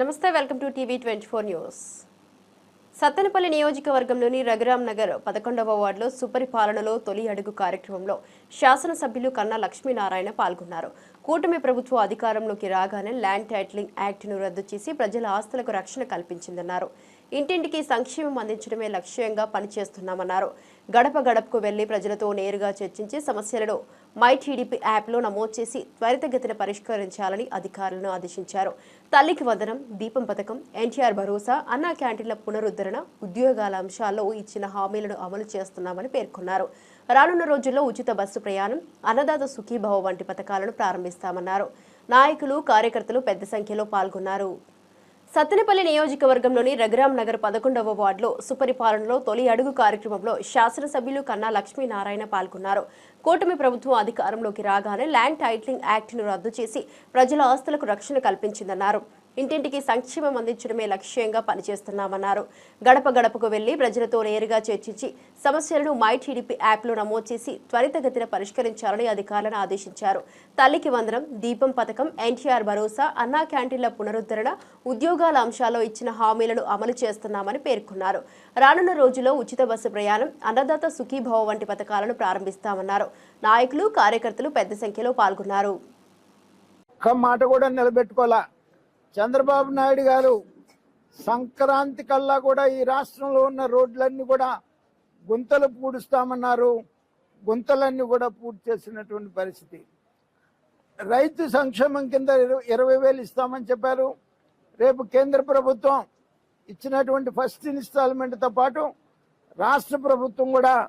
నమస్తే welcome to TV twenty four news. Sattenapalli నియోజకవర్గంలోని రఘురాం నగర్ పదకొండవ వార్డులో సుపరిపాలనలో తొలి అడుగు కార్యక్రమంలో శాసనసభ్యులు కన్నా లక్ష్మీనారాయణ పాల్గొన్నారు. కూటమి ప్రభుత్వం అధికారంలోకి రాగానే ల్యాండ్ టైటిలింగ్ యాక్ట్ను రద్దు చేసి ప్రజల ఆస్తులకు రక్షణ కల్పించిందన్నారు. ఇంటింటికి సంక్షేమం అందించడమే లక్ష్యంగా పనిచేస్తున్నామన్నారు. గడప గడపకు వెళ్ళి ప్రజలతో నేరుగా చర్చించి సమస్యలను మై టీడీపీ యాప్లో నమోదు చేసి త్వరితగతిన పరిష్కరించాలని అధికారులను ఆదేశించారు. తల్లికి వదనం దీపం పథకం ఎన్టీఆర్ భరోసా అన్నా క్యాంటీన్ల పునరుద్ధరణ ఉద్యోగాల అంశాల్లో ఇచ్చిన హామీలను అమలు చేస్తున్నామని పేర్కొన్నారు. రానున్న రోజుల్లో ఉచిత బస్సు ప్రయాణం అన్నదాత సుఖీభావ వంటి పథకాలను ప్రారంభిస్తామన్నారు. నాయకులు కార్యకర్తలు పెద్ద సంఖ్యలో పాల్గొన్నారు. సత్తెనపల్లి నియోజకవర్గంలోని రఘురాం నగర్ పదకొండవ వార్డులో సుపరిపాలనలో తొలి అడుగు కార్యక్రమంలో శాసనసభ్యులు కన్నా లక్ష్మీనారాయణ పాల్గొన్నారు. కూటమి ప్రభుత్వం అధికారంలోకి రాగానే ల్యాండ్ టైట్లింగ్ యాక్ట్ను రద్దు చేసి ప్రజల ఆస్తులకు రక్షణ కల్పించిందన్నారు. ఇంటింటికి సంక్షేమం అందించడమే లక్ష్యంగా పనిచేస్తున్నామన్నారు. గడప గడపకు వెళ్ళి ప్రజలతో నేరుగా చర్చించి సమస్యలను మై టీడీపీ యాప్లో నమోదు చేసి త్వరితగతిన పరిష్కరించాలని అధికారులను ఆదేశించారు. తల్లికి వందనం దీపం పథకం ఎన్టీఆర్ భరోసా అన్నా క్యాంటీన్ల పునరుద్ధరణ ఉద్యోగాల అంశాల్లో ఇచ్చిన హామీలను అమలు చేస్తున్నామని పేర్కొన్నారు. రానున్న రోజుల్లో ఉచిత బస్సు ప్రయాణం అన్నదాత సుఖీభావ వంటి పథకాలను ప్రారంభిస్తామన్నారు. నాయకులు కార్యకర్తలు పెద్ద సంఖ్యలో పాల్గొన్నారు. మాట కూడా నిలబెట్టుకోలే. చంద్రబాబు నాయుడు గారు సంక్రాంతి కల్లా కూడా ఈ రాష్ట్రంలో ఉన్న రోడ్లన్నీ కూడా గుంతలు పూడుస్తామన్నారు. గుంతలన్నీ కూడా పూర్తి చేసినటువంటి పరిస్థితి. రైతు సంక్షేమం కింద ఇరవై- ఇరవై వేలు ఇస్తామని చెప్పారు. రేపు కేంద్ర ప్రభుత్వం ఇచ్చినటువంటి ఫస్ట్ ఇన్స్టాల్మెంట్తో పాటు రాష్ట్ర ప్రభుత్వం కూడా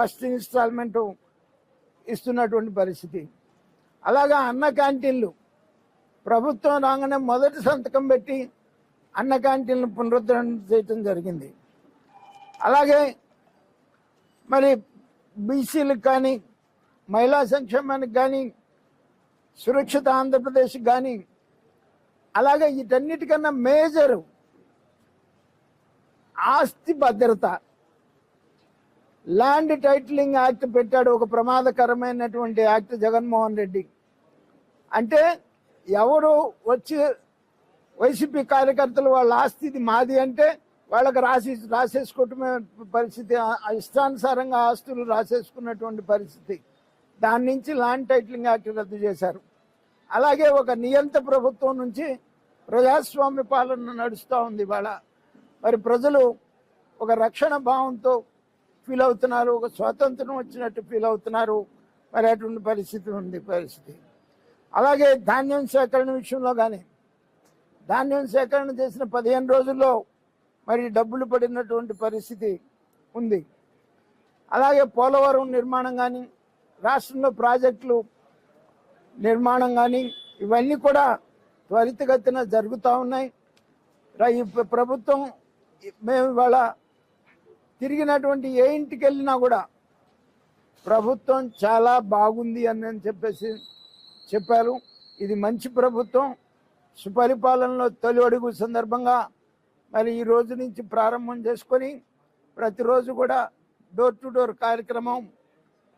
ఫస్ట్ ఇన్స్టాల్మెంట్ ఇస్తున్నటువంటి పరిస్థితి. అలాగా అన్న క్యాంటీన్లు ప్రభుత్వం రాగానే మొదటి సంతకం పెట్టి అన్న క్యాంటీన్లు పునరుద్ధరణ చేయటం జరిగింది. అలాగే మరి బీసీలకు కానీ మహిళా సంక్షేమానికి కానీ సురక్షిత ఆంధ్రప్రదేశ్ కానీ అలాగే వీటన్నిటికన్నా మేజరు ఆస్తి భద్రత. ల్యాండ్ టైటిలింగ్ యాక్ట్ పెట్టాడు ఒక ప్రమాదకరమైనటువంటి యాక్ట్ జగన్మోహన్ రెడ్డి. అంటే ఎవరు వచ్చి వైసీపీ కార్యకర్తలు వాళ్ళ ఆస్తి ఇది మాది అంటే వాళ్ళకి రాసి రాసేసుకోవటమే పరిస్థితి ఇష్టానుసారంగా ఆస్తులు రాసేసుకున్నటువంటి పరిస్థితి. దాని నుంచి ల్యాండ్ టైటిలింగ్ యాక్ట్ రద్దు చేశారు. అలాగే ఒక నియంత ప్రభుత్వం నుంచి ప్రజాస్వామ్య పాలన నడుస్తూ ఉంది ఇవాళ. మరి ప్రజలు ఒక రక్షణ భావంతో ఫీల్ అవుతున్నారు ఒక స్వాతంత్రం వచ్చినట్టు ఫీల్ అవుతున్నారు. మరి అటువంటి పరిస్థితి ఉంది పరిస్థితి. అలాగే ధాన్యం సేకరణ విషయంలో కానీ ధాన్యం సేకరణ చేసిన పదిహేను రోజుల్లో మరి డబ్బులు పడినటువంటి పరిస్థితి ఉంది. అలాగే పోలవరం నిర్మాణం కానీ రాష్ట్రంలో ప్రాజెక్టులు నిర్మాణం కానీ ఇవన్నీ కూడా త్వరితగతిన జరుగుతూ ఉన్నాయి. ఈ ప్రభుత్వం మేము ఇవాళ తిరిగినటువంటి ఏ ఇంటికి వెళ్ళినా కూడా ప్రభుత్వం చాలా బాగుంది అని అని చెప్పేసి చెప్పారు. ఇది మంచి ప్రభుత్వం. సుపరిపాలనలో తొలి అడుగు సందర్భంగా మరి ఈ రోజు నుంచి ప్రారంభం చేసుకొని ప్రతిరోజు కూడా డోర్ టు డోర్ కార్యక్రమం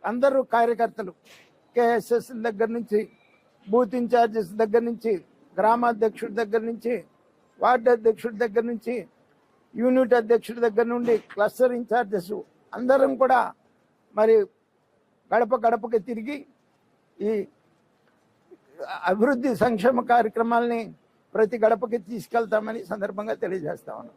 అందరూ కార్యకర్తలు కేఎస్ఎస్ దగ్గర నుంచి బూత్ ఇన్ఛార్జెస్ దగ్గర నుంచి గ్రామాధ్యక్షుడి దగ్గర నుంచి వార్డు అధ్యక్షుడి దగ్గర నుంచి యూనిట్ అధ్యక్షుడి దగ్గర నుండి క్లస్టర్ ఇన్ఛార్జెస్ అందరం కూడా మరి గడప గడపకి తిరిగి ఈ అభివృద్ధి సంక్షేమ కార్యక్రమాల్ని ప్రతి గడపకి తీసుకెళ్తామని సందర్భంగా తెలియజేస్తా ఉన్నాం.